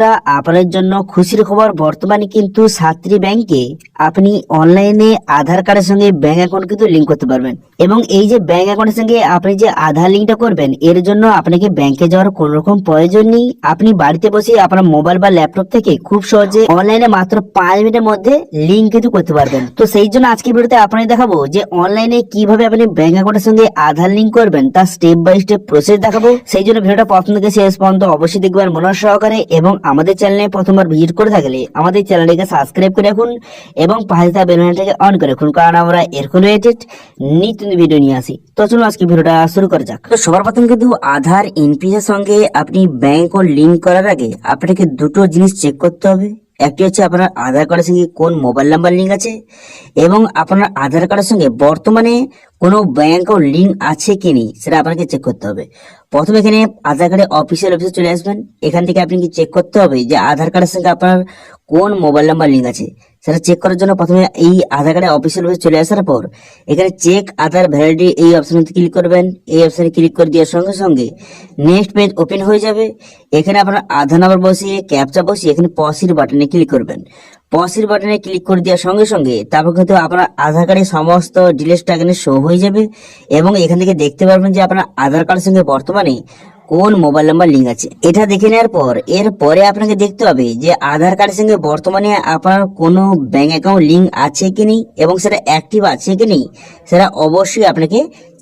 বন্ধুরা আপনার জন্য খুশির খবর, বর্তমানে কিন্তু ছাত্রী ব্যাংকে আপনি অনলাইনে আধার কার্ডের সঙ্গে ব্যাংক অ্যাকাউন্ট কিন্তু লিঙ্ক করতে পারবেন। এবং এই যে ব্যাংক অ্যাকাউন্টের সঙ্গে আপনি যে আধার লিঙ্কটা করবেন, এর জন্য আপনাকে ব্যাংকে যাওয়ার কোনো রকম প্রয়োজন নেই। আপনি বাড়িতে বসে আপনার মোবাইল বা ল্যাপটপ থেকে খুব সহজে অনলাইনে মাত্র পাঁচ মিনিটের মধ্যে লিঙ্ক কিন্তু করতে পারবেন। তো সেই জন্য আজকে ভিডিওতে আপনাকে দেখাবো যে অনলাইনে কীভাবে আপনি ব্যাংক অ্যাকাউন্টের সঙ্গে আধার লিঙ্ক করবেন তার স্টেপ বাই স্টেপ প্রসেস দেখাবো। সেই জন্য ভিডিওটা প্রথম থেকে শেষ পর্যন্ত অবশ্যই দেখবেন মনোজ সহকারে এবং আমাদের চ্যানেলে প্রথমবার ভিজিট করে থাকলে আমাদের চ্যানেলটিকে সাবস্ক্রাইব করে রাখুন এবং পাশে থাকা অন করে রাখুন। কারণ আমরা এরকম রিলেটেড নিত্য ভিডিও নিয়ে আসি। তো চলুন আজকে ভিডিওটা শুরু করা যাক। তো সবার প্রথম কিন্তু আধার এনপিএস সঙ্গে আপনি ব্যাংক ও লিঙ্ক করার আগে আপনাকে দুটো জিনিস চেক করতে হবে। একটি হচ্ছে আপনার আধার কার্ডের সঙ্গে কোন মোবাইল নাম্বার লিঙ্ক আছে, এবং আপনার আধার কার্ডের সঙ্গে বর্তমানে কোনো ব্যাঙ্ক লিঙ্ক আছে কি নেই, সেটা আপনাকে চেক করতে হবে। প্রথমে এখানে আধার কার্ডের অফিসিয়াল অফিসে চলে আসবেন। এখান থেকে আপনি কি চেক করতে হবে যে আধার কার্ডের সঙ্গে আপনার কোন মোবাইল নাম্বার লিঙ্ক আছে। সেটা চেক করার জন্য প্রথমে এই আধার কার্ডের অফিসিয়াল অফিসে চলে আসার পর, এখানে চেক আধার ভ্যালিডিটি এই অপশনে ক্লিক করবেন। এই অপশনে ক্লিক করে দেওয়ার সঙ্গে সঙ্গে নেক্সট পেজ ওপেন হয়ে যাবে। এখানে আপনার আধার নাম্বার বসিয়ে ক্যাপচা বসিয়ে এখানে পসির বাটনে ক্লিক করবেন। পসির বাটনে ক্লিক করে দেওয়ার সঙ্গে সঙ্গে তারপর কিন্তু আপনার আধার কার্ডের সমস্ত ডিটেলসটা এখানে শো হয়ে যাবে এবং এখান থেকে দেখতে পারবেন যে আপনার আধার কার্ডের সঙ্গে বর্তমানে কোন মোবাইল নাম্বার লিঙ্ক আছে? এটা দেখে নেওয়ার পর, এর পরে আপনাকে দেখতে হবে যে আধার কার্ডের সঙ্গে বর্তমানে আপনার কোনো ব্যাংক অ্যাকাউন্ট লিঙ্ক আছে কি নেই এবং সেটা অ্যাক্টিভ আছে কি নেই, সেটা অবশ্যই আপনাকে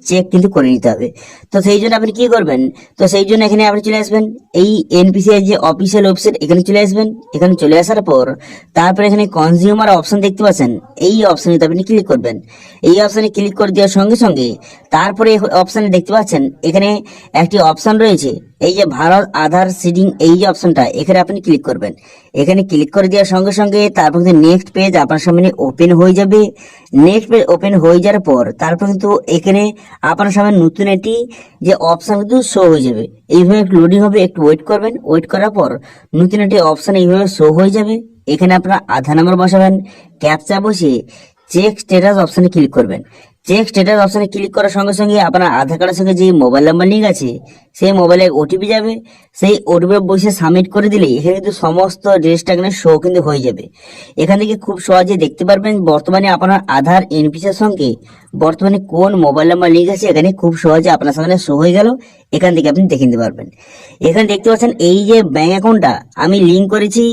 চেক কিন্তু করে নিতে হবে। তো সেই জন্য আপনি কি করবেন? তো সেই জন্য এখানে আপনি চলে আসবেন। এই এনপিসিআই যে অফিসিয়াল ওয়েবসাইট এখানে চলে আসবেন। এখানে চলে আসার পর তারপরে এখানে কনজিউমার অপশন দেখতে পাচ্ছেন। এই অপশনে আপনি ক্লিক করবেন। এই অপশনে ক্লিক করে দেওয়ার সঙ্গে সঙ্গে তারপরে অপশনে দেখতে পাচ্ছেন, এখানে একটি অপশন রয়েছে। এই যে ভারত আধার সিডিং এই যে অপশনটা এখানে আপনি ক্লিক করবেন। এখানে ক্লিক করে দেওয়ার সঙ্গে সঙ্গে তারপর কিন্তু নেক্সট পেজ আপনার সামনে ওপেন হয়ে যাবে। নেক্সট পেজ ওপেন হয়ে যাওয়ার পর তারপর কিন্তু এখানে আপনার সামনে নতুন একটি যে অপশান কিন্তু শো হয়ে যাবে। এইভাবে একটু লোডিং হবে, একটু ওয়েট করবেন। ওয়েট করার পর নতুন একটি অপশন এইভাবে শো হয়ে যাবে। এখানে আপনার আধার নাম্বার বসাবেন। ক্যাপচা বসিয়ে চেক স্ট্যাটাস অপশানে ক্লিক করবেন। চেক স্ট্যাটাস অপশনে ক্লিক করার সঙ্গে সঙ্গে আপনার আধার কার্ডের সঙ্গে যে মোবাইল নাম্বার লিঙ্ক আছে, সেই মোবাইলে ওটিপি যাবে। সেই ওটিপি বসে সাবমিট করে দিলে এখানে কিন্তু সমস্ত ডিটেলসটা এখানে শো কিন্তু হয়ে যাবে। এখান থেকে খুব সহজে দেখতে পারবেন বর্তমানে আপনার আধার এনপিসের সঙ্গে বর্তমানে কোন মোবাইল নাম্বার লিঙ্ক আছে, এখানে খুব সহজে আপনার সামনে শো হয়ে গেল। এখান থেকে আপনি দেখে নিতে পারবেন। এখানে দেখতে পাচ্ছেন এই যে ব্যাংক অ্যাকাউন্টটা আমি লিঙ্ক করেছি,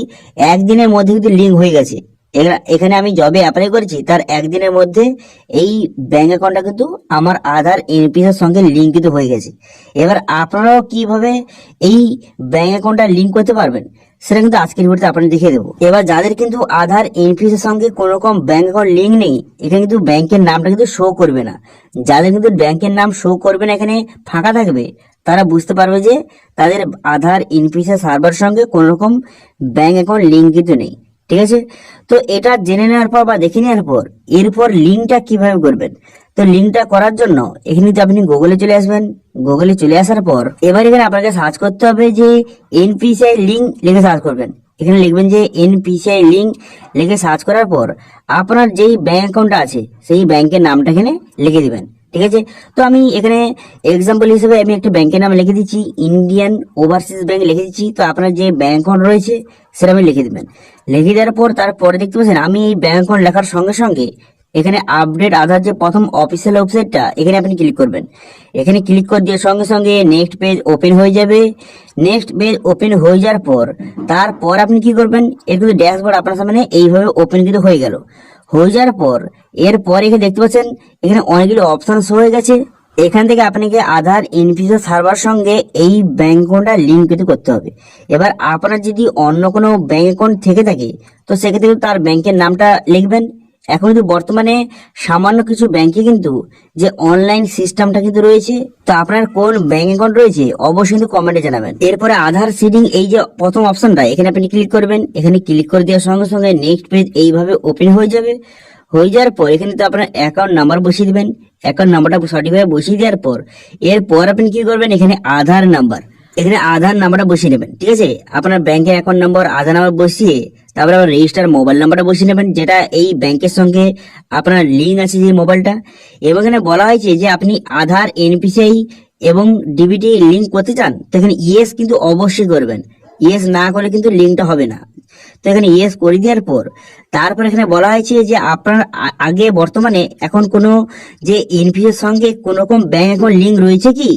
একদিনের মধ্যে কিন্তু লিঙ্ক হয়ে গেছে। এখানে আমি জবে অ্যাপ্লাই করেছি, তার একদিনের মধ্যে এই ব্যাঙ্ক অ্যাকাউন্টটা কিন্তু আমার আধার এনপিএস এর সঙ্গে লিঙ্কিত হয়ে গেছে। এবার আপনারাও কীভাবে এই ব্যাঙ্ক অ্যাকাউন্টটা লিঙ্ক করতে পারবেন, সেটা কিন্তু আজকের ভিডিওতে আপনাদের দেখিয়ে দেবো। এবার যাদের কিন্তু আধার এনপিএস এর সঙ্গে কোনো রকম ব্যাঙ্ক অ্যাকাউন্ট লিঙ্ক নেই, এখানে কিন্তু ব্যাংকের নামটা কিন্তু শো করবে না। যাদের কিন্তু ব্যাংকের নাম শো করবে না, এখানে ফাঁকা থাকবে, তারা বুঝতে পারবে যে তাদের আধার এনপিএস সার্ভার সঙ্গে কোনো রকম ব্যাংক অ্যাকাউন্ট লিঙ্ক কিন্তু নেই। ঠিক আছে? তো এটা জেনে নেওয়ার পর বা দেখে নেওয়ার পর, এরপর লিঙ্কটা কীভাবে করবেন? তো লিঙ্কটা করার জন্য এখানে তো আপনি গুগলে চলে আসবেন গুগলে চলে আসার পর এবার এখানে আপনাকে সার্চ করতে হবে যে এনপিসিআই লিঙ্ক লিখে সার্চ করবেন। এখানে লিখবেন যে এনপিসিআই লিঙ্ক লিখে সার্চ করার পর আপনার যেই ব্যাংক অ্যাকাউন্টটা আছে, সেই ব্যাংকের নামটা এখানে লিখে দিবেন। ঠিক আছে? তো আমি এখানে এক্সাম্পল হিসেবে আমি একটা ব্যাংকের নাম লিখে দিচ্ছি ইন্ডিয়ান ওভারসিজ ব্যাংক লিখে দিচ্ছি। তো আপনার যে ব্যাংক অ্যাকাউন্ট রয়েছে, সেটা আমি লিখে দেবেন। লিখে দেওয়ার পর তারপরে দেখতে পাচ্ছেন, আমি এই ব্যাংক অ্যাকাউন্ট লেখার সঙ্গে সঙ্গে এখানে আপডেট আধার যে প্রথম অফিসিয়াল ওয়েবসাইটটা এখানে আপনি ক্লিক করবেন। এখানে ক্লিক করে দিয়ে সঙ্গে সঙ্গে নেক্সট পেজ ওপেন হয়ে যাবে। নেক্সট পেজ ওপেন হয়ে যাওয়ার পর, তারপর আপনি কি করবেন, এর কিন্তু ড্যাশবোর্ড আপনার সামনে এইভাবে ওপেন কিন্তু হয়ে গেল। হয়ে যাওয়ার পর, এরপর এখানে দেখতে পাচ্ছেন, এখানে অনেকগুলো অপশন হয়ে গেছে। এখান থেকে আপনাকে আধার ইনফিউজার সার্ভার সঙ্গে এই ব্যাংক অ্যাকাউন্টটা লিঙ্ক কিন্তু করতে হবে। এবার আপনার যদি অন্য কোনো ব্যাঙ্ক অ্যাকাউন্ট থেকে থাকে, তো সেক্ষেত্রে তার ব্যাংকের নামটা লিখবেন। এখন কিন্তু বর্তমানে সামান্য কিছু ব্যাংকে কিন্তু যে অনলাইন সিস্টেমটা কিন্তু রয়েছে, তো আপনার কোন ব্যাংক অ্যাকাউন্ট রয়েছে অবশ্যই কিন্তু কমেন্টে জানাবেন। এরপরে আধার সিডিং এই যে প্রথম অপশনটা এখানে আপনি ক্লিক করবেন, এখানে ক্লিক করে দেওয়ার সঙ্গে সঙ্গে নেক্সট পেজ এইভাবে ওপেন হয়ে যাবে। হয়ে যাওয়ার পর এখানে তো আপনার অ্যাকাউন্ট নাম্বার বসিয়ে দেবেন। অ্যাকাউন্ট নাম্বারটা সঠিকভাবে বসিয়ে দেওয়ার পর, এরপর আপনি কি করবেন, এখানে আধার নাম্বার এখানে আধার নাম্বারটা বসিয়ে নেবেন ঠিক আছে? আপনার ব্যাংকের অ্যাকাউন্ট নাম্বার আধার নাম্বার বসিয়ে তারপরে আবার রেজিস্টার মোবাইল নাম্বারটা বসিয়ে নেবেন, যেটা এই ব্যাংকের সঙ্গে আপনার লিঙ্ক আছে যে মোবাইলটা এবং এখানে বলা হয়েছে যে আপনি আধার এনপিসিআই এবং ডিবিটি লিঙ্ক করতে চান, তো এখানে ইয়েস কিন্তু অবশ্যই করবেন। ইয়েস না করলে কিন্তু লিঙ্কটা হবে না। তো এখানে ইয়েস করে দেওয়ার পর, তারপর এখানে বলা হয়েছে যে আপনার আগে বর্তমানে এখন কোনো যে এনপিএর সঙ্গে কোনো রকম ব্যাংক অ্যাকাউন্ট লিঙ্ক রয়েছে কি?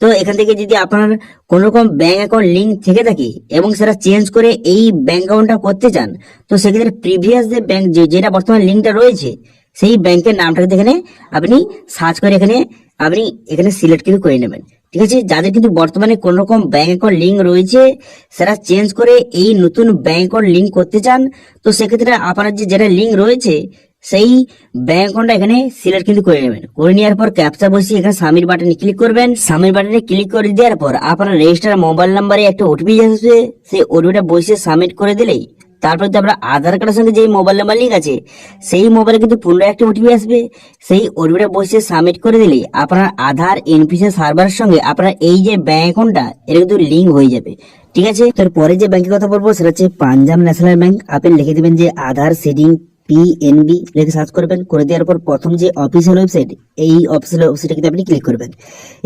তো এখান থেকে যদি আপনার কোন রকম ব্যাংক অ্যাকাউন্ট লিঙ্ক থেকে থাকে এবং সেটা চেঞ্জ করে এই ব্যাংক অ্যাকাউন্টটা করতে চান, তো সেক্ষেত্রে প্রিভিয়াস যে ব্যাংক যেটা বর্তমানে লিঙ্কটা রয়েছে, সেই ব্যাংকের নামটা কিন্তু এখানে আপনি সার্চ করে এখানে আপনি এখানে সিলেক্ট কিন্তু করে নেবেন। ঠিক আছে? যাদের কিন্তু বর্তমানে কোন রকম ব্যাংক অ্যাকাউন্ট লিঙ্ক রয়েছে, সেটা চেঞ্জ করে এই নতুন ব্যাংক অ্যাকাউন্ট লিঙ্ক করতে চান, তো সেক্ষেত্রে আপনার যে যেটা লিঙ্ক রয়েছে সেই ব্যাংক অ্যাকাউন্টটা এখানে সিলেক্ট কিন্তু করে নেবেন। করে নেওয়ার পর ক্যাপচা বসিয়ে এখানে সামির বাটনে ক্লিক করবেন। সামির বাটনে ক্লিক করে দেওয়ার পর আপনার রেজিস্টার মোবাইল নাম্বারে একটা ওটিপি আসবে। সেই ওটিপিটা বসিয়ে সাবমিট করে দিলেই তারপর তো আপনার আধার কার্ডের সঙ্গে যে মোবাইল নাম্বার লিঙ্ক আছে, সেই মোবাইলে কিন্তু পুনরায় একটা ওটিপি আসবে। সেই ওটিপিটা বসিয়ে সাবমিট করে দিলেই আপনার আধার এনপিসি সার্ভারের সঙ্গে আপনার এই যে ব্যাংক অ্যাকাউন্টটা এটা কিন্তু লিঙ্ক হয়ে যাবে। ঠিক আছে? তারপরে যে ব্যাংকের কথা বলব, সেটা হচ্ছে পাঞ্জাব ন্যাশনাল ব্যাংক আপনি লিখে দিবেন যে আধার সিডিং পিএনবি লিখে সার্চ করবেন, করে দেওয়ার পর প্রথম যে অফিসিয়াল ওয়েবসাইট এই অফিসিয়াল ওয়েবসাইটে কিন্তু আপনি ক্লিক করবেন।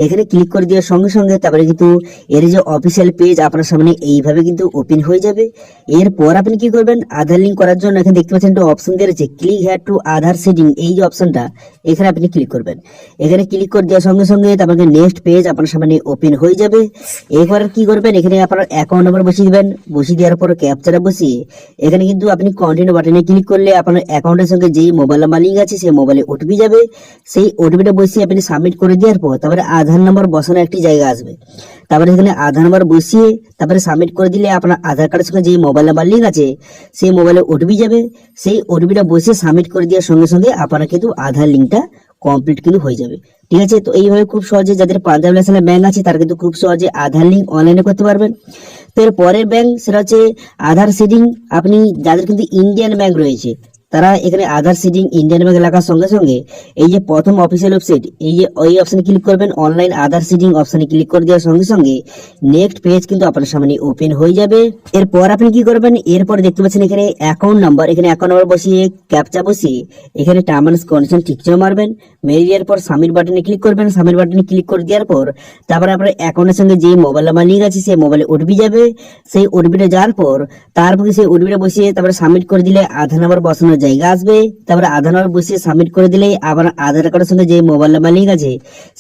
এখানে ক্লিক করে দেওয়ার সঙ্গে সঙ্গে তারপরে কিন্তু এর যে অফিসিয়াল পেজ আপনার সামনে এইভাবে কিন্তু ওপেন হয়ে যাবে। এরপর আপনি কি করবেন আধার লিঙ্ক করার জন্য এখানে দেখতে পাচ্ছেন একটা অপশন দেওয়া রয়েছে click had to Aadhaar setting এই যে অপশনটা এখানে আপনি ক্লিক করবেন। এখানে ক্লিক করে দেওয়ার সঙ্গে সঙ্গে তারপরে নেক্সট পেজ আপনার সামনে ওপেন হয়ে যাবে। এরপর কি করবেন, এখানে আপনার অ্যাকাউন্ট নাম্বার বসিয়ে দেবেন, বসিয়ে দেওয়ার পর ক্যাপচারা বসিয়ে, এখানে কিন্তু আপনি কন্টিনিউ বাটনে ক্লিক করলে আপনার অ্যাকাউন্টের সঙ্গে যেই মোবাইল নাম্বার লিঙ্ক আছে, সেই মোবাইলে ওটিপি যাবে। সেই ওটিপিটা বসিয়ে আপনি সাবমিট করে দেওয়ার পর তারপরে আধার নাম্বার বসানোর একটি জায়গা আসবে। তারপরে এখানে আধার নাম্বার বসিয়ে তারপরে সাবমিট করে দিলে আপনার আধার কার্ডের সঙ্গে যেই মোবাইল নাম্বার লিঙ্ক আছে, সেই মোবাইলে ওটিপি যাবে। সেই ওটিপিটা বসিয়ে সাবমিট করে দেওয়ার সঙ্গে সঙ্গে আপনার কিন্তু আধার লিঙ্কটা কমপ্লিট কিন্তু হয়ে যাবে। ঠিক আছে? তো এইভাবে খুব সহজে যাদের পাঞ্জাব ন্যাশনাল ব্যাংক আছে, তারা কিন্তু খুব সহজে আধার লিঙ্ক অনলাইনে করতে পারবেন। তো এর পরের ব্যাংক সেটা হচ্ছে আধার সিডিং আপনি যাদের কিন্তু ইন্ডিয়ান ব্যাংক রয়েছে তারা এখানে আধার সিডিং ইন্ডিয়ান ব্যাংক লেখার সঙ্গে সঙ্গে এই যে প্রথম অফিসিয়াল ওয়েবসাইট এই যে ওই অপশনে ক্লিক করবেন অনলাইন আধার সিডিং অপশনে ক্লিক করে দেওয়ার সঙ্গে সঙ্গে নেক্সট পেজ কিন্তু আপনার সামনে ওপেন হয়ে যাবে। এরপর আপনি কি করবেন? এরপর দেখতে পাচ্ছেন এখানে অ্যাকাউন্ট নাম্বার এখানে অ্যাকাউন্ট নাম্বার বসিয়ে ক্যাপচা বসিয়ে এখানে টার্ম অ্যান্ড কন্ডিশন ঠিক মারবেন। মেরে দেওয়ার পর সামির বাটনে ক্লিক করবেন। সামির বাটনে ক্লিক করে দেওয়ার পর তারপরে আপনার অ্যাকাউন্টের সঙ্গে যে মোবাইল নাম্বার লিঙ্ক আছে, সেই মোবাইলে ওটিপি যাবে। সেই ওটিপিটা যাওয়ার পর তারপরে সেই ওটিপিটা বসিয়ে তারপরে সাবমিট করে দিলে আধার নাম্বার বসানোর জায়গা আসবে, তারপরে আধার নাম্বার বসিয়ে সাবমিট করে দিলে আবার আধার কার্ডের সঙ্গে যে মোবাইল নাম্বার লিঙ্ক আছে,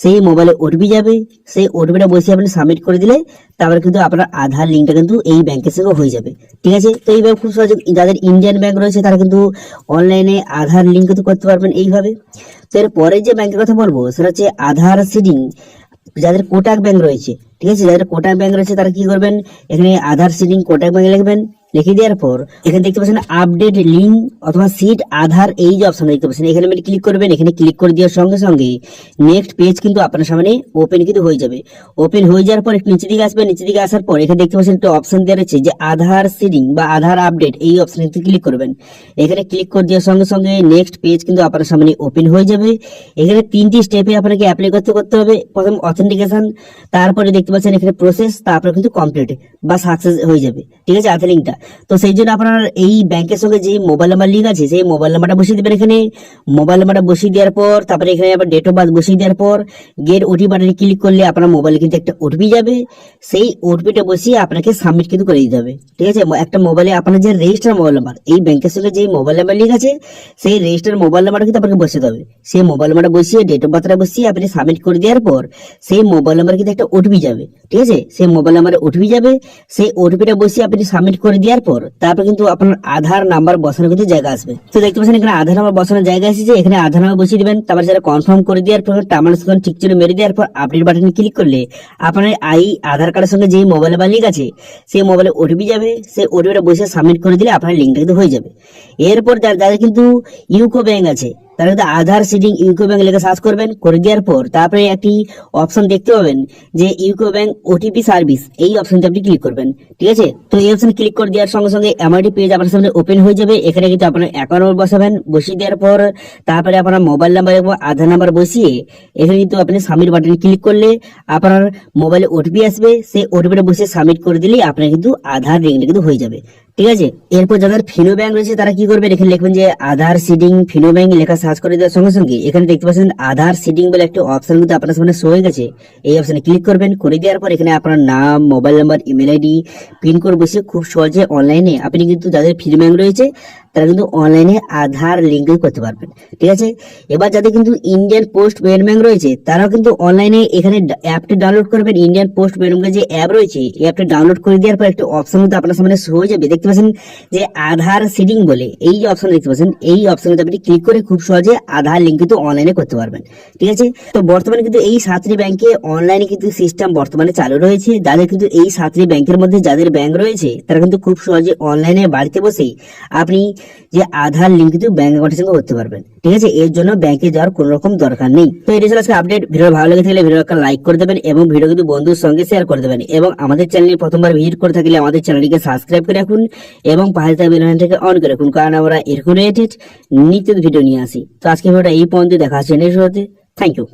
সেই মোবাইলে ওটিপি যাবে, সেই ওটিপিটা বসিয়ে আপনি সাবমিট করে দিলে তারপরে কিন্তু আপনার আধার লিঙ্কটা কিন্তু এই ব্যাংকের সঙ্গে হয়ে যাবে। ঠিক আছে? তো এইভাবে খুব সহজে যাদের ইন্ডিয়ান ব্যাংক রয়েছে, তারা কিন্তু অনলাইনে আধার লিঙ্ক কিন্তু করতে পারবেন এইভাবে। তো এর পরে যে ব্যাংকের কথা বলব, সেটা হচ্ছে আধার সিডিং যাদের কোটাক ব্যাংক রয়েছে, ঠিক আছে? যাদের কোটাক ব্যাংক রয়েছে, তারা কি করবেন? এখানে আধার সিডিং কোটাক ব্যাংক লিখবেন। লিখে দেওয়ার পর, এখানে দেখতে পাচ্ছেন আপডেট লিঙ্ক অথবা সিট আধার এই যে অপশন দেখতে পাচ্ছেন, এখানে আপনি ক্লিক করবেন, এখানে ক্লিক করে দেওয়ার সঙ্গে সঙ্গে নেক্সট পেজ কিন্তু আপনার সামনে ওপেন কিন্তু হয়ে যাবে। ওপেন হয়ে যাওয়ার পর একটু নিচের দিকে আসবে নিচের দিকে আসার পর এখানে দেখতে পাচ্ছেন একটা অপশন দেওয়া রয়েছে যে আধার সিডিং বা আধার আপডেট এই অপশনে ক্লিক করবেন। এখানে ক্লিক করে দেওয়ার সঙ্গে সঙ্গে নেক্সট পেজ কিন্তু আপনার সামনে ওপেন হয়ে যাবে। এখানে তিনটি স্টেপে আপনাকে অ্যাপ্লাই করতে করতে হবে। প্রথম অথেন্টিকেশন তারপরে দেখতে পাচ্ছেন এখানে প্রসেস তারপরে কিন্তু কমপ্লিট বা সাকসেস হয়ে যাবে। ঠিক আছে, আধার লিঙ্কটা তো সেই জন্য আপনার এই ব্যাংকের সঙ্গে যে মোবাইল নাম্বার লিঙ্ক আছে, সেই মোবাইল নাম্বারটা বসিয়ে দেবেন এখানে। মোবাইল নাম্বারটা বসিয়ে দেওয়ার পর, তারপরে এখানে আবার ডেট অফ বার্থ বসিয়ে দেওয়ার পর গেট ওটিপি বাটনে ক্লিক করলে আপনার মোবাইলে কিন্তু একটা ওটিপি যাবে। সেই ওটিপিটা বসিয়ে আপনাকে সাবমিট কিন্তু করে দিতে হবে। ঠিক আছে? একটা মোবাইলে আপনার যে রেজিস্টার মোবাইল নাম্বার এই ব্যাংকের সঙ্গে যে মোবাইল নাম্বার লিঙ্ক আছে, সেই রেজিস্টার মোবাইল নাম্বারটা কিন্তু আপনাকে বসিয়ে হবে। সেই মোবাইল নাম্বারটা বসিয়ে ডেট অফ বার্থটা বসিয়ে আপনি সাবমিট করে দেওয়ার পর, সেই মোবাইল নাম্বার কিন্তু একটা ওটিপি যাবে। ঠিক আছে? সেই মোবাইল নাম্বারে ওটিপি যাবে। সেই ওটিপিটা বসিয়ে আপনি সাবমিট করে দেওয়ার পর তারপর কিন্তু আপনার আধার নাম্বার বসানোর কিন্তু জায়গা আসবে। তো দেখতে পাচ্ছেন এখানে আধার নাম্বার বসানোর জায়গা এসেছে, এখানে আধার নাম্বার বসিয়ে দিবেন, তারপর সেটা কনফার্ম করে দেওয়ার পর টামাল স্কোন ঠিক চিহ্ন মেরে দেওয়ার পর আপডেট বাটনে ক্লিক করলে আপনার আই আধার কার্ডের সঙ্গে যেই মোবাইল নাম্বার লিঙ্ক আছে, সেই মোবাইলে ওটিপি যাবে, সেই ওটিপিটা বসে সাবমিট করে দিলে আপনার লিঙ্কটা কিন্তু হয়ে যাবে। এরপর যাদের কিন্তু ইউকো ব্যাংক আছে তারা কিন্তু আধার সিডিং ইউকো ব্যাংক লেখা সার্চ করবেন, করে দেওয়ার পর তারপরে একটি অপশন দেখতে পাবেন যে ইউকো ব্যাংক ওটিপি সার্ভিস এই অপশনটা আপনি ক্লিক করবেন, ঠিক আছে? তো এই অপশন ক্লিক করে দেওয়ার সঙ্গে সঙ্গে এমআইডি পেজ আপনার সামনে ওপেন হয়ে যাবে, এখানে কিন্তু আপনার অ্যাকাউন্ট নম্বর বসাবেন, বসিয়ে দেওয়ার পর তারপরে আপনার মোবাইল নাম্বার এবং আধার নাম্বার বসিয়ে এখানে কিন্তু আপনি সাবমিট বাটনে ক্লিক করলে আপনার মোবাইলে ওটিপি আসবে, সেই ওটিপিটা বসিয়ে সাবমিট করে দিলেই আপনার কিন্তু আধার লিঙ্কটা কিন্তু হয়ে যাবে। ঠিক আছে? এরপর যাদের ফিনো ব্যাংক রয়েছে, তারা কি করবেন এখানে লিখবেন যে আধার সিডিং ফিনো ব্যাংক লেখা সার্চ করে দেওয়ার সঙ্গে সঙ্গে এখানে দেখতে পাচ্ছেন আধার সিডিং বলে একটা অপশন কিন্তু আপনার সামনে শো হয়ে গেছে। এই অপশনে ক্লিক করবেন, করে দেওয়ার পর এখানে আপনার নাম mobile number email ID pin code বসে খুব সহজে অনলাইনে আপনি কিন্তু যাদের ফিনো ব্যাংক রয়েছে তারা কিন্তু অনলাইনে আধার লিঙ্ক করতে পারবেন, ঠিক আছে? এবার যাদের কিন্তু ইন্ডিয়ান পোস্ট পেমেন্ট ব্যাংক রয়েছে, তারাও কিন্তু অনলাইনে এখানে অ্যাপটি ডাউনলোড করবেন। ইন্ডিয়ান পোস্ট পেমেন্ট ব্যাংকের যে অ্যাপ রয়েছে, এই অ্যাপটি ডাউনলোড করে দেওয়ার পর একটা অপশন কিন্তু আপনার সামনে শো হয়ে যাবে। দেখতে পাচ্ছেন যে আধার সিডিং বলে, এই যে অপশন দেখতে পাচ্ছেন, এই অপশনে আপনি ক্লিক করে খুব সহজে আধার লিঙ্ক কিন্তু অনলাইনে করতে পারবেন, ঠিক আছে? তো বর্তমানে কিন্তু এই সাতটি ব্যাংকে অনলাইনে কিন্তু সিস্টেম বর্তমানে চালু রয়েছে। যাদের কিন্তু এই সাতটি ব্যাংকের মধ্যে যাদের ব্যাংক রয়েছে, তারা কিন্তু খুব সহজে অনলাইনে বাড়িতে বসেই আপনি যে আধার লিঙ্ক কিন্তু ব্যাংক অ্যাকাউন্টের সঙ্গে করতে পারবেন ঠিক আছে? এর জন্য ব্যাংকে যাওয়ার কোনো রকম দরকার নেই। তো এটা ছিল আজকে আপডেট ভিডিও ভালো লেগে থাকলে ভিডিও একটা লাইক করে দেবেন এবং ভিডিও কিন্তু বন্ধুর সঙ্গে শেয়ার করে দেবেন। এবং আমাদের চ্যানেলে প্রথমবার ভিজিট করে থাকলে আমাদের চ্যানেলটিকে সাবস্ক্রাইব করে রাখুন এবং পাশে থাকা বেল থেকে অন করে রাখুন। কারণ আমরা এরকম রিলেটেড নিত্য ভিডিও নিয়ে আসি। তো আজকে ভিডিওটা এই পর্যন্ত দেখা হচ্ছে নেক্সট থ্যাংক ইউ